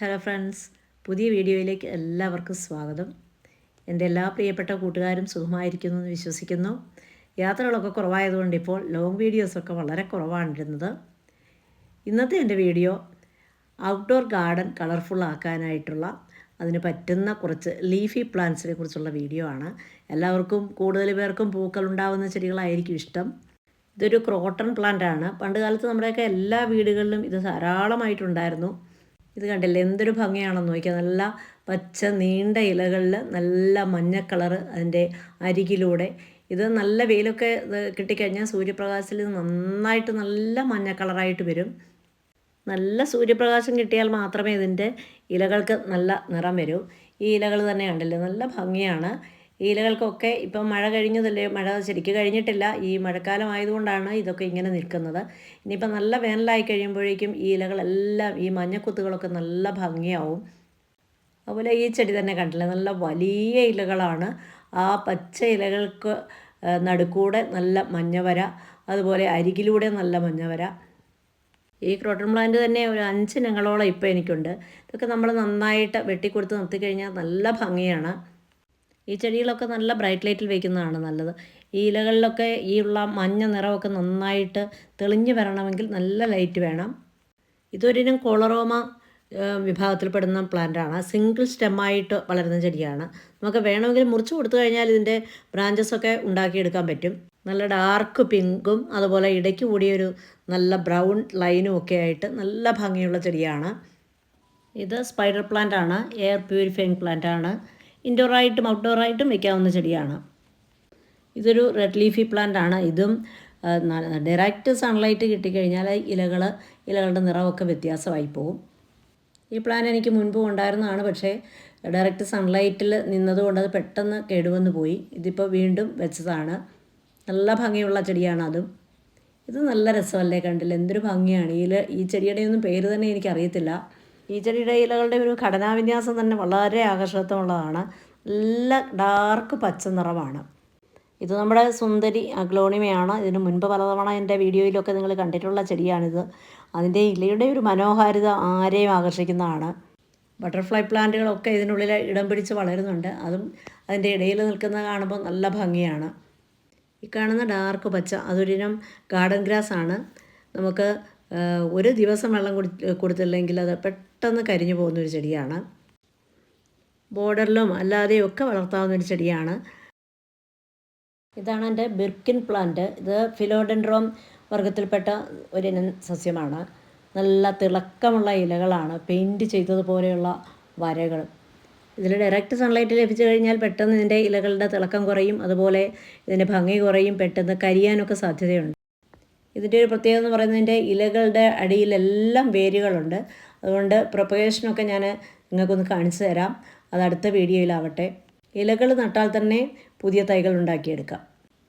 Hello friends പുതിയ വീഡിയോയിലേക്ക് എല്ലാവർക്കും സ്വാഗതം. എന്റെ എല്ലാ പ്രിയപ്പെട്ട കൂട്ടുകാരും സുഖമായിരിക്കുന്നു എന്ന് വിശ്വസിക്കുന്നു. യാത്രകളൊക്കെ കുറവായതുകൊണ്ട് ഇപ്പോൾ ലോങ് വീഡിയോസൊക്കെ വളരെ കുറവാണിരുന്നത് ഇന്നത്തെ എന്റെ വീഡിയോ ഔട്ട്ഡോർ ഗാർഡൻ കളർഫുൾ ആക്കാനായിട്ടുള്ള അതിന് പറ്റുന്ന കുറച്ച് ലീഫി പ്ലാന്റ്സിനെ കുറിച്ചുള്ള വീഡിയോ ആണ്. എല്ലാവർക്കും കൂടുതൽ പേർക്കും പൂക്കൾ ഉണ്ടാകുന്ന ചെടികളായിരിക്കും ഇഷ്ടം. ഇതൊരു ക്രോട്ടൺ പ്ലാന്റ് ആണ്. പണ്ട് കാലത്ത് നമ്മുടെയൊക്കെ എല്ലാ വീടുകളിലും ഇത് ധാരാളമായിട്ടുണ്ടായിരുന്നു. ഇത് കണ്ടില്ലേ? എന്തൊരു ഭംഗിയാണെന്ന് നോക്കിയാൽ നല്ല പച്ച നീണ്ട ഇലകളിൽ നല്ല മഞ്ഞ കളറ് അതിന്റെ അരികിലൂടെ. ഇത് നല്ല വെയിലൊക്കെ കിട്ടിക്കഴിഞ്ഞാൽ സൂര്യപ്രകാശത്തിൽ നന്നായിട്ട് നല്ല മഞ്ഞ കളറായിട്ട് വരും. നല്ല സൂര്യപ്രകാശം കിട്ടിയാൽ മാത്രമേ ഇതിന്റെ ഇലകൾക്ക് നല്ല നിറം വരൂ. ഈ ഇലകൾ തന്നെ കണ്ടില്ലേ? നല്ല ഭംഗിയാണ്. ഈ ഇലകൾക്കൊക്കെ ഇപ്പം മഴ കഴിഞ്ഞതല്ലേ? മഴ ശരിക്കും കഴിഞ്ഞിട്ടില്ല. ഈ മഴക്കാലം ആയതുകൊണ്ടാണ് ഇതൊക്കെ ഇങ്ങനെ നിൽക്കുന്നത്. ഇനിയിപ്പം നല്ല വേനലായി കഴിയുമ്പോഴേക്കും ഈ ഇലകളെല്ലാം ഈ മഞ്ഞക്കുത്തുകളൊക്കെ നല്ല ഭംഗിയാവും. അതുപോലെ ഈ ചെടി തന്നെ കണ്ടില്ലേ? നല്ല വലിയ ഇലകളാണ്. ആ പച്ച ഇലകൾക്ക് നടുക്കൂടെ നല്ല മഞ്ഞവര അതുപോലെ അരികിലൂടെ നല്ല മഞ്ഞവര ഈ ക്രോട്ടൺ പ്ലാന്റ് തന്നെ ഒരു അഞ്ച് ഇനങ്ങളോളം ഇപ്പോൾ എനിക്കുണ്ട്. ഇതൊക്കെ നമ്മൾ നന്നായിട്ട് വെട്ടിക്കൊടുത്ത് നിർത്തിക്കഴിഞ്ഞാൽ നല്ല ഭംഗിയാണ്. ഈ ചെടികളൊക്കെ നല്ല ബ്രൈറ്റ് ലൈറ്റിൽ വയ്ക്കുന്നതാണ് നല്ലത്. ഈ ഇലകളിലൊക്കെ ഈ ഉള്ള മഞ്ഞ നിറമൊക്കെ നന്നായിട്ട് തെളിഞ്ഞു വരണമെങ്കിൽ നല്ല ലൈറ്റ് വേണം. ഇതൊരിനം കോളറോമ വിഭാഗത്തിൽപ്പെടുന്ന പ്ലാന്റാണ്. സിംഗിൾ സ്റ്റെമ്മായിട്ട് വളരുന്ന ചെടിയാണ്. നമുക്ക് വേണമെങ്കിൽ മുറിച്ച് കൊടുത്തു കഴിഞ്ഞാൽ ഇതിന്റെ ബ്രാഞ്ചസ് ഒക്കെ ഉണ്ടാക്കിയെടുക്കാൻ പറ്റും. നല്ല ഡാർക്ക് പിങ്കും അതുപോലെ ഇടയ്ക്ക് കൂടിയൊരു നല്ല ബ്രൗൺ ലൈനും ഒക്കെ ആയിട്ട് നല്ല ഭംഗിയുള്ള ചെടിയാണ്. ഇത് സ്പൈഡർ പ്ലാന്റ് ആണ് എയർ പ്യൂരിഫൈങ് പ്ലാന്റ് ആണ് ഇൻഡോറായിട്ടും ഔട്ട്ഡോറായിട്ടും വെക്കാവുന്ന ചെടിയാണ്. ഇതൊരു റെഡ് ലീഫി പ്ലാന്റ് ആണ് ഇതും ഡയറക്റ്റ് സൺലൈറ്റ് കിട്ടിക്കഴിഞ്ഞാൽ ഇലകൾ ഇലകളുടെ നിറമൊക്കെ വ്യത്യാസമായി പോകും ഈ പ്ലാൻ എനിക്ക് മുൻപ് ഉണ്ടായിരുന്നതാണ് പക്ഷേ ഡയറക്റ്റ് സൺലൈറ്റിൽ നിന്നതുകൊണ്ട് അത് പെട്ടെന്ന് കേടുവന്ന് പോയി. ഇതിപ്പോൾ വീണ്ടും വെച്ചതാണ്. നല്ല ഭംഗിയുള്ള ചെടിയാണ് അതും. ഇത് നല്ല രസമല്ലേ കണ്ടില്ല? എന്തൊരു ഭംഗിയാണ്. ഇല ഈ ചെടിയുടെ ഒന്നും പേര് തന്നെ എനിക്കറിയത്തില്ല. ഈ ഇലകളുടെ ഒരു ഘടനാവിന്യാസം തന്നെ വളരെ ആകർഷകത്വമുള്ളതാണ്. നല്ല ഡാർക്ക് പച്ച നിറമാണ്. ഇത് നമ്മുടെ സുന്ദരി അഗ്ലോണിമയാണ്. ഇതിന് മുൻപ് പലതവണ എന്റെ വീഡിയോയിലൊക്കെ നിങ്ങൾ കണ്ടിട്ടുള്ള ചെടിയാണിത്. അതിന്റെ ഇലയുടെ ഒരു മനോഹാരിത ആരെയും ആകർഷിക്കുന്നതാണ്. ബട്ടർഫ്ലൈ പ്ലാന്റുകളൊക്കെ ഇതിനുള്ളിൽ ഇടം പിടിച്ച് വളരുന്നുണ്ട്. അതും അതിന്റെ ഇടയിൽ നിൽക്കുന്നത് കാണുമ്പോൾ നല്ല ഭംഗിയാണ്. ഈ കാണുന്ന ഡാർക്ക് പച്ച അതൊരിനം ഗാർഡൻ ഗ്രാസ് ആണ് നമുക്ക് ഒരു ദിവസം വെള്ളം കൊടു കൊടുത്തില്ലെങ്കിൽ അത് പെട്ടെന്ന് കരിഞ്ഞു പോകുന്ന ഒരു ചെടിയാണ്. ബോർഡറിലും അല്ലാതെയും ഒക്കെ വളർത്താവുന്ന ഒരു ചെടിയാണ്. ഇതാണ് എന്റെ ബിർക്കിൻ പ്ലാന്റ്. ഇത് ഫിലോഡൻഡ്രോം വർഗത്തിൽപ്പെട്ട ഒരു സസ്യമാണ്. നല്ല തിളക്കമുള്ള ഇലകളാണ് പെയിന്റ് ചെയ്തതുപോലെയുള്ള വരകൾ. ഇതിൽ ഡയറക്റ്റ് സൺലൈറ്റ് ലഭിച്ചു കഴിഞ്ഞാൽ പെട്ടെന്ന് ഇതിന്റെ ഇലകളുടെ തിളക്കം കുറയും അതുപോലെ ഇതിന്റെ ഭംഗി കുറയും പെട്ടെന്ന് കരിയാനൊക്കെ സാധ്യതയുണ്ട്. ഇതിന്റെ ഒരു പ്രത്യേകത എന്ന് പറയുന്നത് ഇതിന്റെ ഇലകളുടെ അടിയിലെല്ലാം വേരുകളുണ്ട്. അതുകൊണ്ട് പ്രൊപ്പഗേഷനൊക്കെ ഞാൻ നിങ്ങൾക്കൊന്ന് കാണിച്ചു തരാം. അത് അടുത്ത വീഡിയോയിലാവട്ടെ. ഇലകൾ നട്ടാൽ തന്നെ പുതിയ തൈകൾ ഉണ്ടാക്കിയെടുക്കാം.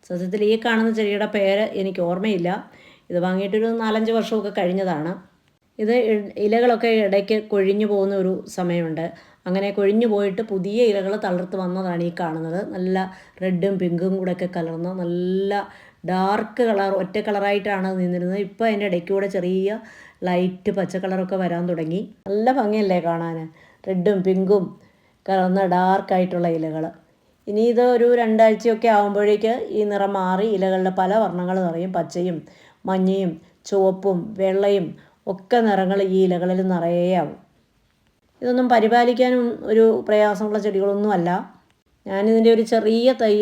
സത്യത്തിൽ ഈ കാണുന്ന ചെടിയുടെ പേര് എനിക്ക് ഓർമ്മയില്ല. ഇത് വാങ്ങിയിട്ടൊരു നാലഞ്ച് വർഷമൊക്കെ കഴിഞ്ഞതാണ്. ഇത് ഇലകളൊക്കെ ഇടയ്ക്ക് കൊഴിഞ്ഞു പോകുന്ന ഒരു സമയമുണ്ട്. അങ്ങനെ കൊഴിഞ്ഞു പോയിട്ട് പുതിയ ഇലകൾ തളർത്ത് വന്നതാണ് ഈ കാണുന്നത്. നല്ല റെഡും പിങ്കും കൂടെ ഒക്കെ കലർന്ന നല്ല ഡാർക്ക് കളർ ഒറ്റ കളറായിട്ടാണ് നിന്നിരുന്നത്. ഇപ്പോൾ അതിന്റെ ഇടയ്ക്ക് കൂടെ ചെറിയ ലൈറ്റ് പച്ച കളറൊക്കെ വരാൻ തുടങ്ങി. നല്ല ഭംഗിയല്ലേ കാണാൻ റെഡും പിങ്കും കലർന്ന ഡാർക്കായിട്ടുള്ള ഇലകൾ ഇനി ഇത് ഒരു രണ്ടാഴ്ചയൊക്കെ ആകുമ്പോഴേക്ക് ഈ നിറം മാറി ഇലകളുടെ പല വർണങ്ങൾ നിറയും. പച്ചയും മഞ്ഞയും ചുവപ്പും വെള്ളയും ഒക്കെ നിറങ്ങൾ ഈ ഇലകളിൽ നിറയെ ആവും. ഇതൊന്നും പരിപാലിക്കാനും ഒരു പ്രയാസമുള്ള ചെടികളൊന്നുമല്ല. ഞാനിതിന്റെ ഒരു ചെറിയ തൈ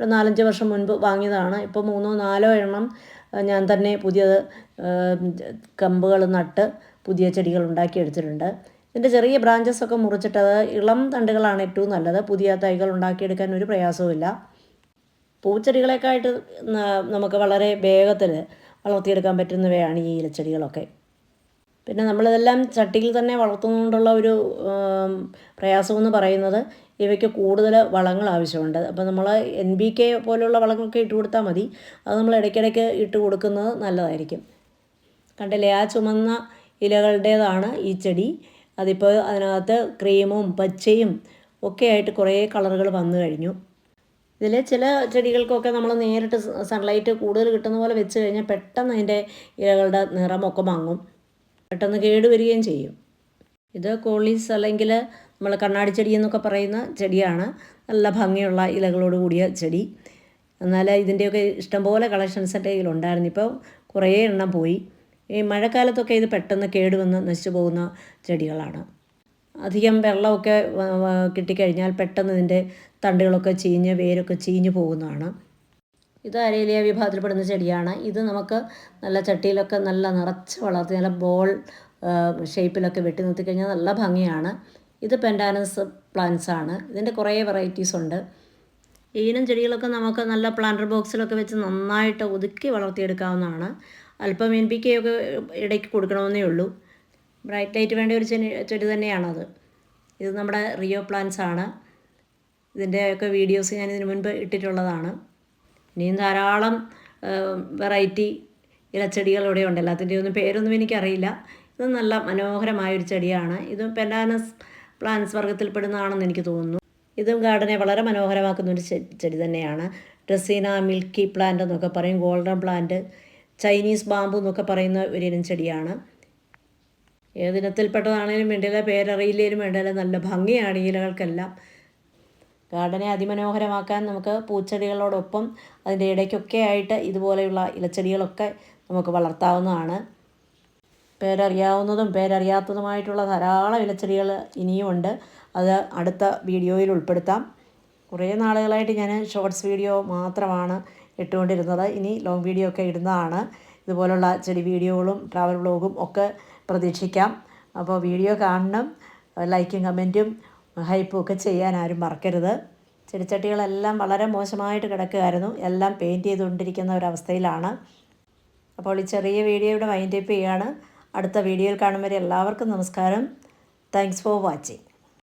ഒരു നാലഞ്ച് വർഷം മുൻപ് വാങ്ങിയതാണ്. ഇപ്പോൾ മൂന്നോ നാലോ എണ്ണം ഞാൻ തന്നെ പുതിയത് കമ്പുകൾ നട്ട് പുതിയ ചെടികൾ ഉണ്ടാക്കിയെടുത്തിട്ടുണ്ട് ഇതിന്റെ ചെറിയ ബ്രാഞ്ചസ് ഒക്കെ മുറിച്ചിട്ടത് ഇളം തണ്ടുകളാണ് ഏറ്റവും നല്ലത്. പുതിയ തൈകൾ ഉണ്ടാക്കിയെടുക്കാൻ ഒരു പ്രയാസവുമില്ല. പൂച്ചെടികളെക്കായിട്ട് നമുക്ക് വളരെ വേഗത്തിൽ വളർത്തിയെടുക്കാൻ പറ്റുന്നവയാണ് ഈ ഇലച്ചെടികളൊക്കെ. പിന്നെ നമ്മളിതെല്ലാം ചട്ടിയിൽ തന്നെ വളർത്തുന്നതുകൊണ്ടുള്ള ഒരു പ്രയാസമെന്ന് പറയുന്നത് ഇവയ്ക്ക് കൂടുതൽ വളങ്ങൾ ആവശ്യമുണ്ട്. അപ്പോൾ നമ്മൾ എൻ ബി കെ പോലുള്ള വളങ്ങളൊക്കെ ഇട്ട് കൊടുത്താൽ മതി. അത് നമ്മൾ ഇടയ്ക്കിടയ്ക്ക് ഇട്ട് കൊടുക്കുന്നത് നല്ലതായിരിക്കും. കണ്ടില്ലേ? ആ ചുമന്ന ഇലകളുടേതാണ് ഈ ചെടി. അതിപ്പോൾ അതിനകത്ത് ക്രീമും പച്ചയും ഒക്കെ ആയിട്ട് കുറേ കളറുകൾ വന്നു കഴിഞ്ഞു. ഇതിൽ ചില ചെടികൾക്കൊക്കെ നമ്മൾ നേരിട്ട് സൺലൈറ്റ് കൂടുതൽ കിട്ടുന്ന പോലെ വെച്ച് കഴിഞ്ഞാൽ പെട്ടെന്ന് അതിന്റെ ഇലകളുടെ നിറമൊക്കെ മങ്ങും. പെട്ടെന്ന് കേടുവരികയും ചെയ്യും. ഇത് കോളീസ് അല്ലെങ്കിൽ നമ്മൾ കണ്ണാടി ചെടി എന്നൊക്കെ പറയുന്ന ചെടിയാണ്. നല്ല ഭംഗിയുള്ള ഇലകളോട് കൂടിയ ചെടി. എന്നാൽ ഇതിന്റെയൊക്കെ ഇഷ്ടംപോലെ കളക്ഷൻസ് എന്റെ കയ്യിലുണ്ടായിരുന്നു. ഇപ്പോൾ കുറേ എണ്ണം പോയി. ഈ മഴക്കാലത്തൊക്കെ ഇത് പെട്ടെന്ന് കേടുവന്ന് നശിച്ചു പോകുന്ന ചെടികളാണ്. അധികം വെള്ളമൊക്കെ കിട്ടിക്കഴിഞ്ഞാൽ പെട്ടെന്ന് ഇതിന്റെ തണ്ടുകളൊക്കെ ചീഞ്ഞ് വേരൊക്കെ ചീഞ്ഞു പോകുന്നതാണ്. ഇത് അരേലിയ വിഭാഗത്തിൽപ്പെടുന്ന ചെടിയാണ്. ഇത് നമുക്ക് നല്ല ചട്ടിയിലൊക്കെ നല്ല നിറച്ച് വളർത്തി നല്ല ബോൾ ഷേപ്പിലൊക്കെ വെട്ടി നിർത്തിക്കഴിഞ്ഞാൽ നല്ല ഭംഗിയാണ്. ഇത് പെൻഡാനസ് പ്ലാന്റ്സ് ആണ്. ഇതിന്റെ കുറേ വെറൈറ്റീസ് ഉണ്ട്. ഈനം ചെടികളൊക്കെ നമുക്ക് നല്ല പ്ലാന്റർ ബോക്സിലൊക്കെ വെച്ച് നന്നായിട്ട് ഒതുക്കി വളർത്തിയെടുക്കാവുന്നതാണ്. അല്പം എൻ പി കെ ഒക്കെ ഇടയ്ക്ക് കൊടുക്കണമെന്നേ ഉള്ളൂ. ബ്രൈറ്റ് ലൈറ്റ് വേണ്ട ഒരു ചെടി ചെടി തന്നെയാണത്. ഇത് നമ്മുടെ റിയോ പ്ലാന്റ്സ് ആണ്. ഇതിന്റെയൊക്കെ വീഡിയോസ് ഞാൻ ഇതിനു മുൻപ് ഇട്ടിട്ടുള്ളതാണ്. ഇനിയും ധാരാളം വെറൈറ്റി ഇലച്ചെടികൾ ഇവിടെ ഉണ്ട് എല്ലാത്തിന്റെ ഒന്നും പേരൊന്നും എനിക്കറിയില്ല. ഇത് നല്ല മനോഹരമായൊരു ചെടിയാണ്. ഇത് പെൻഡാനസ് പ്ലാന്റ്സ് വർഗത്തിൽപ്പെടുന്നതാണെന്ന് എനിക്ക് തോന്നുന്നു. ഇതും ഗാർഡനെ വളരെ മനോഹരമാക്കുന്ന ഒരു ചെടി തന്നെയാണ്. ഡ്രസീന മിൽക്കി പ്ലാന്റ് എന്നൊക്കെ പറയും. ഗോൾഡൻ പ്ലാന്റ് ചൈനീസ് ബാമ്പു എന്നൊക്കെ പറയുന്ന ഒരു ഇനം ചെടിയാണ് ഏതിനത്തിൽപ്പെട്ടതാണേലും വേണ്ടിയില്ല പേരറിയില്ലേലും വേണ്ടിയില്ല നല്ല ഭംഗിയാണ് ഇലകൾക്കെല്ലാം. ഗാർഡനെ അതിമനോഹരമാക്കാൻ നമുക്ക് പൂച്ചെടികളോടൊപ്പം അതിന്റെ ഇടയ്ക്കൊക്കെ ആയിട്ട് ഇതുപോലെയുള്ള ഇലച്ചെടികളൊക്കെ നമുക്ക് വളർത്താവുന്നതാണ്. പേരറിയാവുന്നതും പേരറിയാത്തതുമായിട്ടുള്ള ധാരാളം ഇലച്ചെടികൾ ഇനിയുമുണ്ട്. അത് അടുത്ത വീഡിയോയിൽ ഉൾപ്പെടുത്താം. കുറേ നാളുകളായിട്ട് ഞാൻ ഷോർട്സ് വീഡിയോ മാത്രമാണ് ഇട്ടുകൊണ്ടിരുന്നത്. ഇനി ലോങ് വീഡിയോ ഒക്കെ ഇടുന്നതാണ്. ഇതുപോലുള്ള ചെടി വീഡിയോകളും ട്രാവൽ വ്ളോഗും ഒക്കെ പ്രതീക്ഷിക്കാം. അപ്പോൾ വീഡിയോ കാണണം. ലൈക്കും കമന്റും ഹൈപ്പും ഒക്കെ ചെയ്യാൻ ആരും മറക്കരുത്. ചെടിച്ചട്ടികളെല്ലാം വളരെ മോശമായിട്ട് കിടക്കുകയായിരുന്നു എല്ലാം പെയിന്റ് ചെയ്തുകൊണ്ടിരിക്കുന്ന ഒരവസ്ഥയിലാണ്. അപ്പോൾ ഈ ചെറിയ വീഡിയോ ഇവിടെ വൈൻഡപ്പ് ചെയ്യുകയാണ് അടുത്ത വീഡിയോയിൽ കാണും വരെ എല്ലാവർക്കും നമസ്കാരം. Thanks for watching